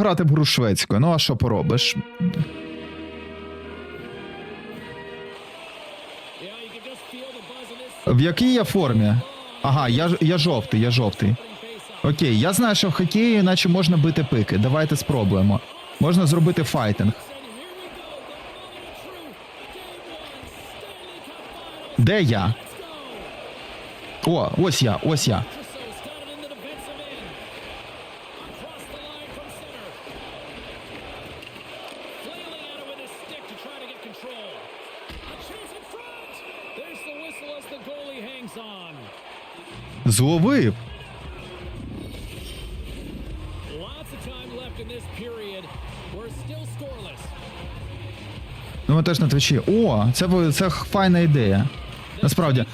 грати в гру шведською. Ну а що поробиш? В якій я формі? Ага, я, я жовтий, я жовтий. Окей, я знаю, що в хокеї наче можна бити пики. Давайте спробуємо. Можна зробити файтинг. Де я? О, ось я, ось я. Scoreless. Ну, ми теж на твічі. О, це, це файна ідея. Насправді,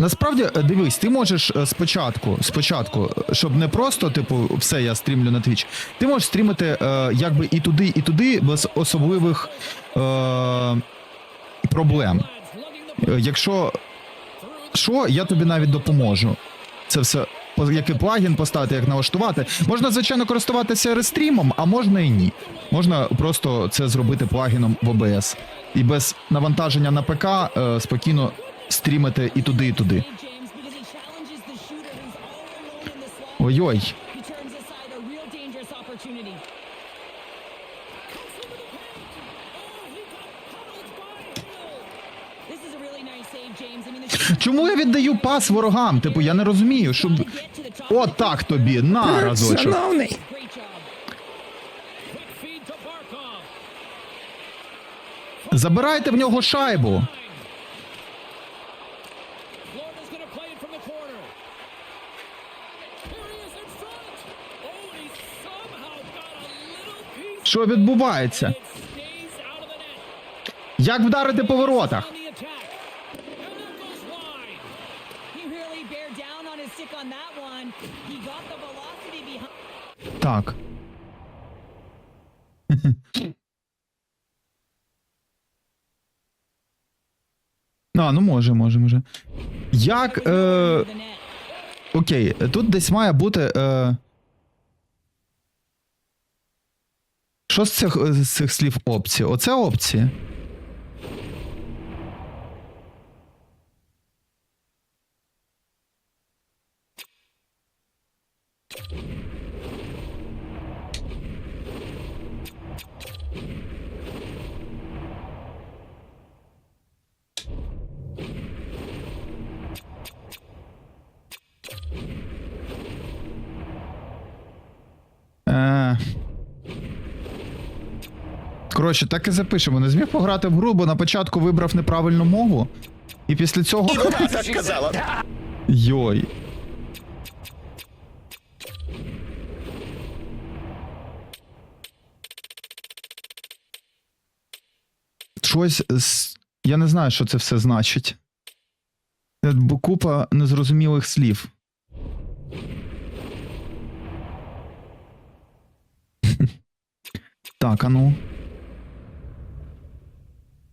насправді, е, дивись, ти можеш е, спочатку, спочатку, щоб не просто, типу, все, я стрімлю на твіч. Ти можеш стрімити е, якби і туди, і туди, без особливих е, проблем. Е, Якщо що, я тобі навіть допоможу. Це все який плагін поставити, як налаштувати. Можна, звичайно, користуватися рестрімом, а можна і ні. Можна просто це зробити плагіном в OBS. І без навантаження на ПК е, спокійно стрімити і туди, і туди. James віддаю пас ворогам? Типу, я не розумію, щоб. От так тобі, на разочок. Забирайте в нього шайбу. Florida's going to play it from Так. А, ну може, може, може. Як. Е, окей, тут десь має бути. Е, що з цих, з цих слів опції? Оце опції. Е... Коротше, так і запишемо. Не зміг пограти в гру, бо на початку вибрав неправильну мову. І після цього. Так казала. Йой. Щось. з- Я не знаю, що це все значить. Це бо купа незрозумілих слів. Так, а ну.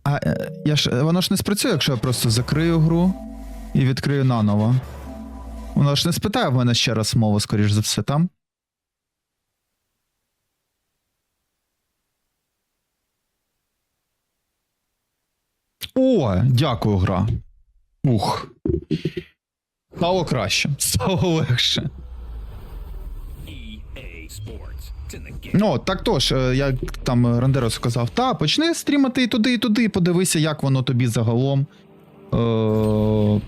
А е, я ж, воно ж не спрацює, якщо я просто закрию гру і відкрию наново. Воно ж не спитає в мене ще раз мову, скоріш за все, там. О, дякую, гра. Ух. Стало краще. Стало легше. Ну, так тож, е, як там Рандеро сказав, та, почни стрімати і туди, і туди, подивися, як воно тобі загалом. Е,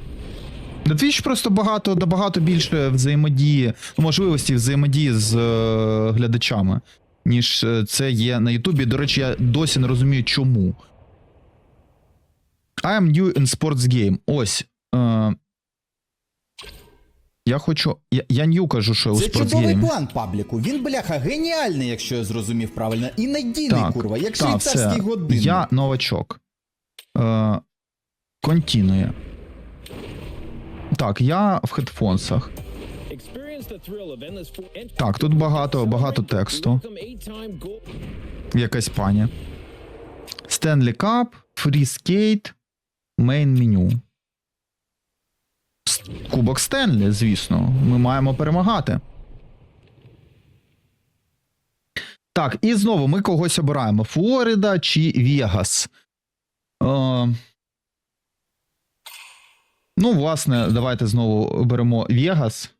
на Twitch просто багато, набагато більше взаємодії, можливості взаємодії з е, глядачами, ніж е, це є на Ютубі. До речі, я досі не розумію, чому. I am new in sports game. Ось. Е, я хочу. Я, я нью кажу, що у Це чудовий спортсгеймі. план пабліку. Він бляха геніальний, якщо я зрозумів правильно, і надійний Так, курва, як так, швейцарський все. годинник. Я новачок. Е, контінує. Так, я в хедфонсах. Так, тут багато, багато тексту. Якась пані. Stanley Cup, Free Skate, Main меню. Кубок Стенлі, звісно. Ми маємо перемагати. Так, і знову ми когось обираємо: Флорида чи Вегас. Е, ну, власне, давайте знову оберемо Вегас.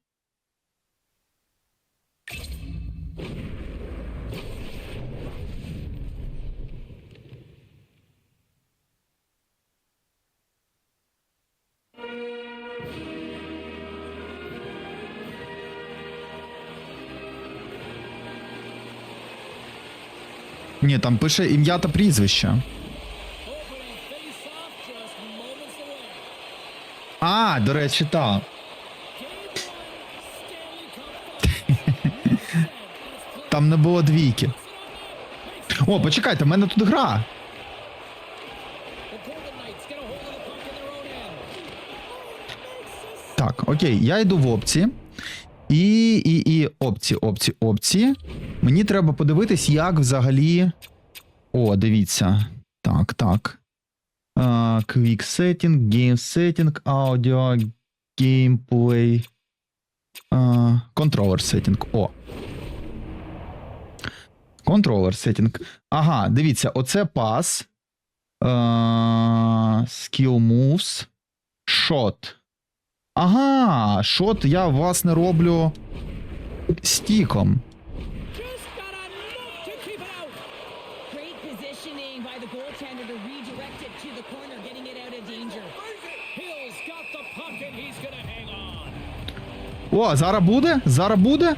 Там пише ім'я та прізвище. А, до речі, так. Там не було двійки. О, почекайте, в мене тут гра. Так, окей, я йду в опції. І, і, і опції, опції, опції. Мені треба подивитись, як взагалі. О, дивіться. Так, так. Uh, quick setting, game setting, audio, gameplay. Uh, controller setting. О. Controller setting. Ага, дивіться, оце пас. Uh, skill moves. Shot. Ага, шот я, власне, роблю стіком. О, зараз буде? Зараз буде?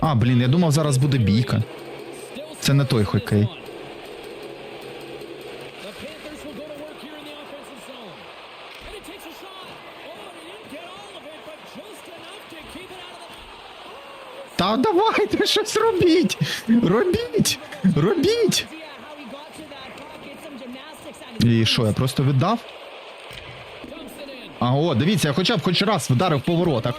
А, блін, я думав, зараз буде бійка. Це не той хокей. one. The Panthers will go to work here in the offensive zone. And it takes a shot. Oh, and he didn't get all of it, but just enough to keep it out of the Та давайте щось робіть! Робіть! Робіть! І що, я просто віддав? Аго. Дивіться, я хоча б хоч раз вдарив по воротах.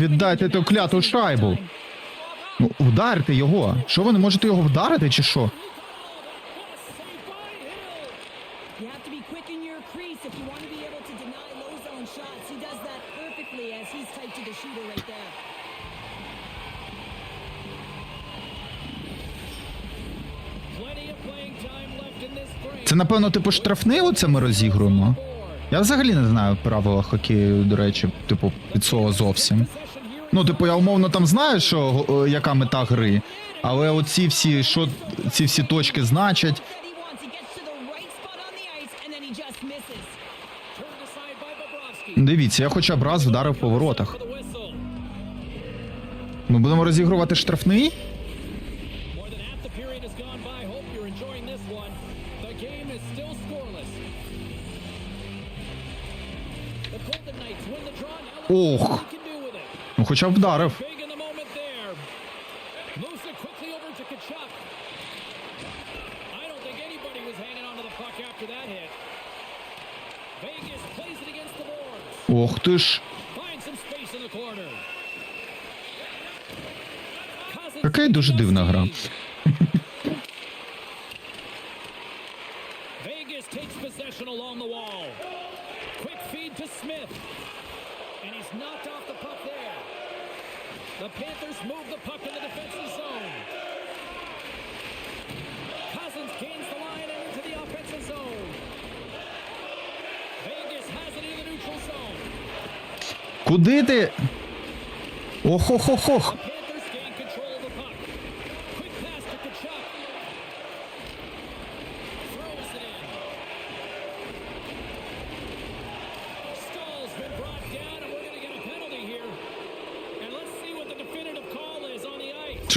Віддайте ту кляту шайбу. Ну, вдарте його. Що ви не можете його вдарити, чи що? Це, напевно, типу штрафний оце ми розігруємо. Я взагалі не знаю правила хокею, до речі, типу, від слова зовсім. Ну, типу, я умовно там знаю, що е, яка мета гри, але оці всі, що ці всі точки значать. Дивіться, я хоча б раз вдарив по воротах. Ми будемо розігрувати штрафний. Ох. Хоча б вдарив. Ох ти ж. Яка дуже дивна гра. Quick feed to Smith. And he's knocked off the puck there. The Panthers move the puck in the defensive zone. Cousins gains the line and into the offensive zone. Vegas has it in the neutral zone. Куди ти? Ох-ох-ох-ох.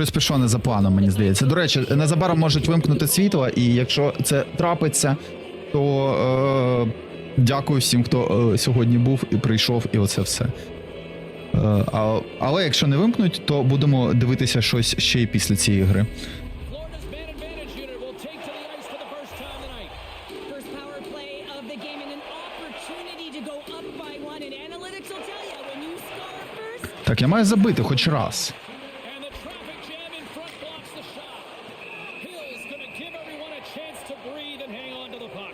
Щось пішло не за планом, мені здається. До речі, незабаром можуть вимкнути світло, і якщо це трапиться, то е, дякую всім, хто е, сьогодні був і прийшов, і оце все. Е, а, але якщо не вимкнуть, то будемо дивитися щось ще й після цієї гри. Florida's man advantage unit will take to the ice for the first time tonight. First power play of the game and an opportunity to go up she'll tell you when you score first. Так, я маю забити хоч раз. And the traffic jam in front blocks the shot. Hill's going to give everyone a chance to breathe and hang on to the puck.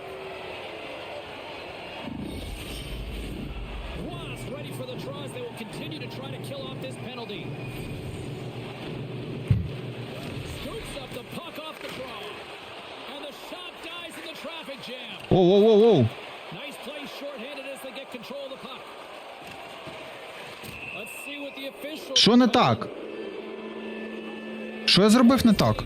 Wasp ready for the draws. They will continue to try to kill off this penalty. Scoops up the puck off the draw. And the shot dies in the traffic jam. Оу-оу-оу-оу. Nice play shorthanded as they get control of the puck. Let's see what the official. Що не так? Що я зробив не так?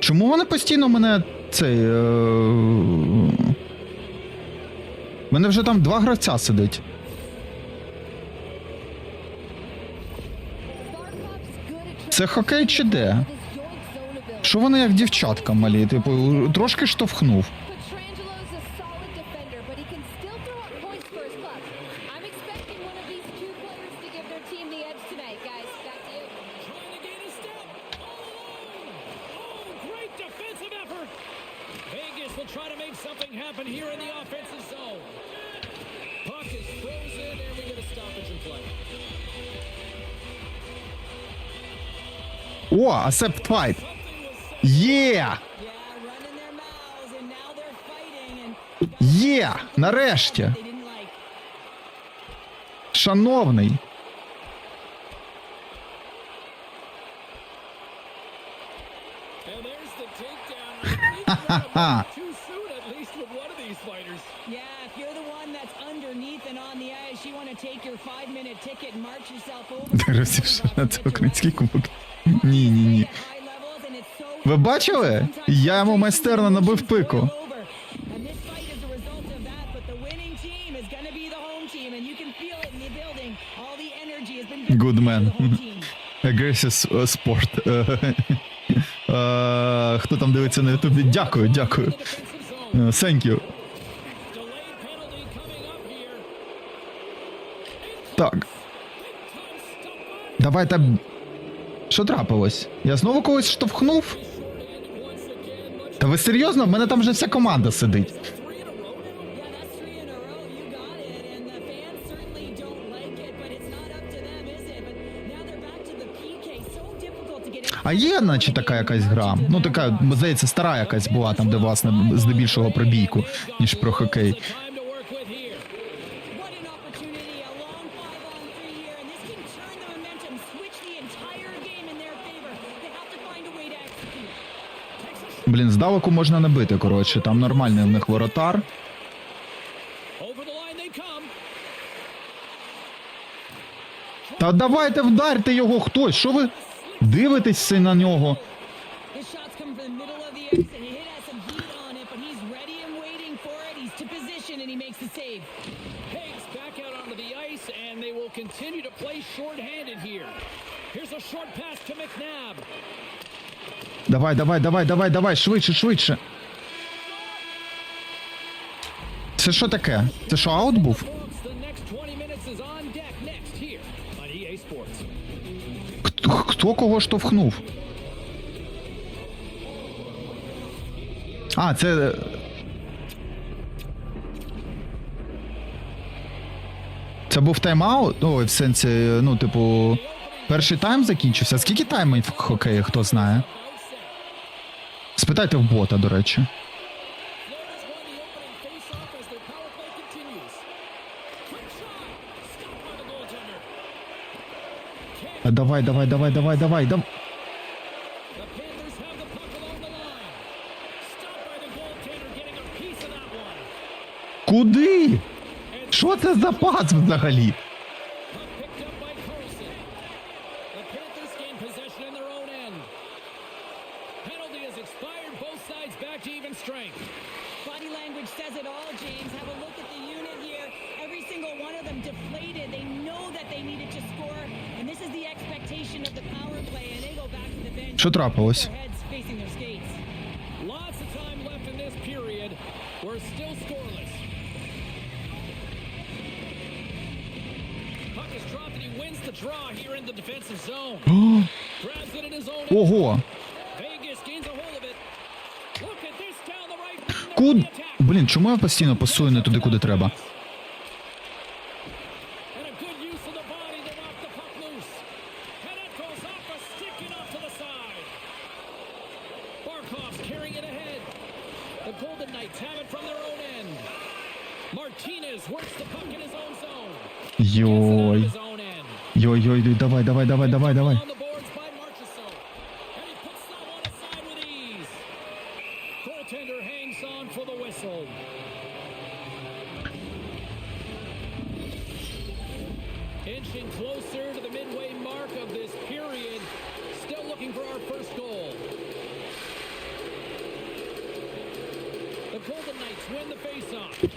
Чому вони постійно мене цей. Е... Мене вже там два гравця сидить. Це хокей чи де? Що вони як дівчатка малі? Типу, трошки штовхнув. Want to take your five-minute ticket and march yourself over. Розівши це український кубок. Ні, ні, ні. Ви бачили? Я йому майстерно набив пику. Uh, sport. Е, е, Хто там дивиться на ютубі? Дякую, дякую. Е, Thank you. Так, давайте. Що трапилось? Я знову когось штовхнув? Та ви серйозно? В мене там вже вся команда сидить. А є, наче така якась гра. Ну така, здається, стара якась була там, де власне здебільшого про бійку, ніж про хокей. Блін, здалеку можна не бити, коротше, там нормальний в них воротар. Та давайте вдарте його хтось. Що ви дивитесь на нього? His shots come from the middle of the ice, and he hit has some heat on it, but he's ready and waiting for it. He's to position, and he makes the save. Higgs back out onto the ice, and they will continue to play short-handed here. Here's a short pass to McNabb. Давай, давай, давай, давай, давай, швидше, швидше. Це що таке? Це що аут був? Folks, the next 20 minutes is on deck next here on EA Sports. Хто, хто кого штовхнув? А, це. Це був тайм-аут? Ой, в сенсі, ну, типу, перший тайм закінчився. Скільки таймів в хокеї, хто знає? Запитайте в бота, до речі. А давай, давай, давай, давай, давай, давай. Куди? Що це за пас взагалі? The right wing. Куд... Блін, чому я постійно пасую не туди, куди треба? Martinez works the puck in his own zone. Йой. His own end. Йой-йой, давай, давай, давай, давай, давай. On the boards by Marchessault. And he puts that one aside with ease. Goaltender hangs on for the whistle. Inching closer to the midway mark of this period. Still looking for our first goal. The Golden Knights win the faceoff.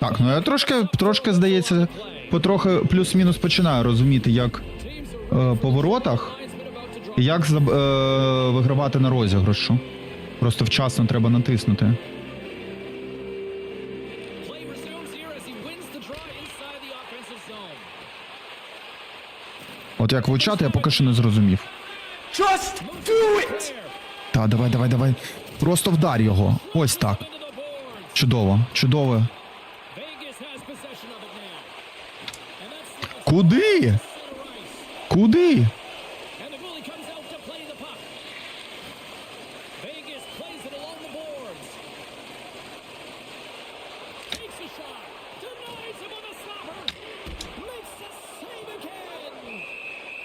Так, ну я трошки, трошки здається, потрохи плюс-мінус починаю розуміти, як е, по воротах, як заб- е, вигравати на розіграшу. Просто вчасно треба натиснути. От як влучати, я поки що не зрозумів. Just do it! Та, давай, давай, давай. Просто вдар його. Ось так. Чудово, чудово. Vegas has possession of it now. And that's the Куди? center ice. Куди? And the goalie comes out to play the puck. Vegas plays it along the boards. Takes a shot. Denies him on the slapper. Makes the save again.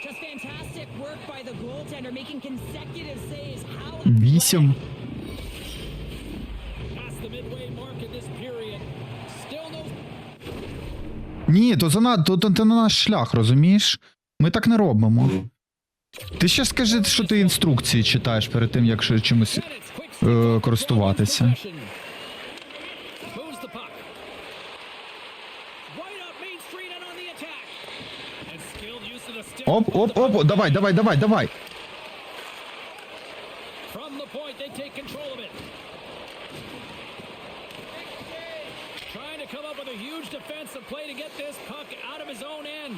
Just fantastic work by the goaltender, making consecutive saves. How Вісім. Past the midway mark in this period. Still no Ні, то занадто, то, то не наш шлях, розумієш? Ми так не робимо. Ти ще скажи, що ти інструкції читаєш перед тим, як чимось е, користуватися. Moves the puck. Right up Main Street and on the attack. And skilled use of the stick. Оп, оп, оп, давай, давай, давай, давай. From the point, they take control of it. Trying to come up with a huge defensive play to get this puck out of his own end.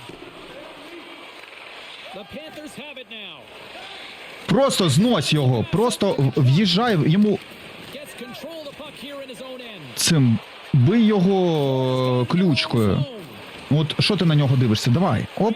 The Panthers have it now. Просто знось його, просто в'їжджай йому цим. Бий його е, ключкою. От що ти на нього дивишся? Давай. Оп,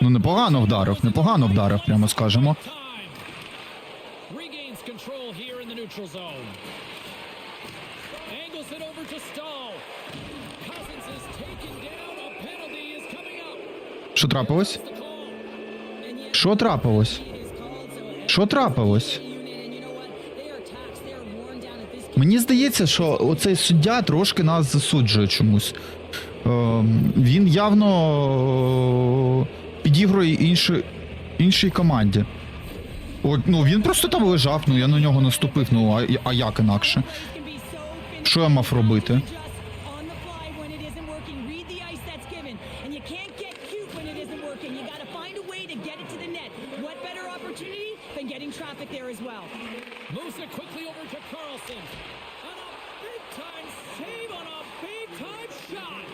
Ну непогано вдарив, непогано вдарив, прямо скажемо. Що трапилось? Що трапилось? Що трапилось? Мені здається, що оцей суддя трошки нас засуджує чомусь. Ем, він явно е, підігрує іншій, іншій команді. От, ну він просто там лежав, ну я на нього наступив, ну а, а як інакше? Що я мав робити? on the fly when it isn't working. Read the ice that's given. And you can't get cute when it isn't working. You got to find a way to get it to the net. What better opportunity than getting traffic there as well? Moves it quickly over to Carlson. And a big time save on a big time shot.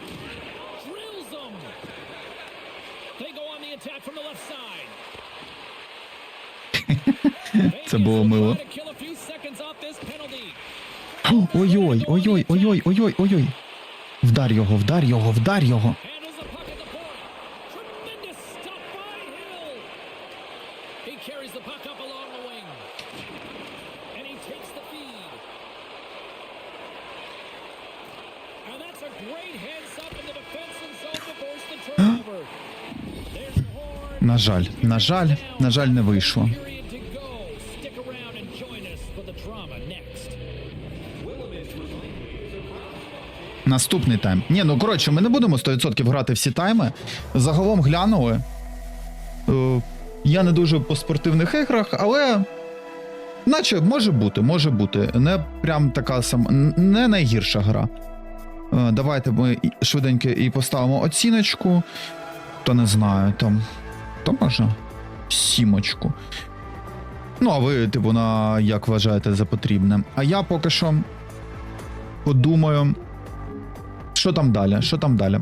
Drills them. They go on the attack from the left side. Це було мило. Ой-ой, ой-ой, ой-ой, ой-ой, ой-ой. Вдар його, вдар його, вдар його. Handles the puck at the point. Tremendous stop by Hill. He carries the puck up along the wing. And he takes the feed. And that's a great heads up in the defensive zone to force the turnover. There's the horn. На жаль, на жаль, на жаль, не вийшло. Наступний тайм. Ні, ну коротше, ми не будемо 100% грати всі тайми. Загалом глянули. Е, я не дуже по спортивних іграх, але. Наче може бути, може бути. Не прям така сама. Не найгірша гра. Е, Давайте ми швиденько і поставимо оціночку. То не знаю, там. То може. Сімочку. Ну, а ви, типу, на як вважаєте за потрібне. А я поки що подумаю. Що там далі? Що там далі?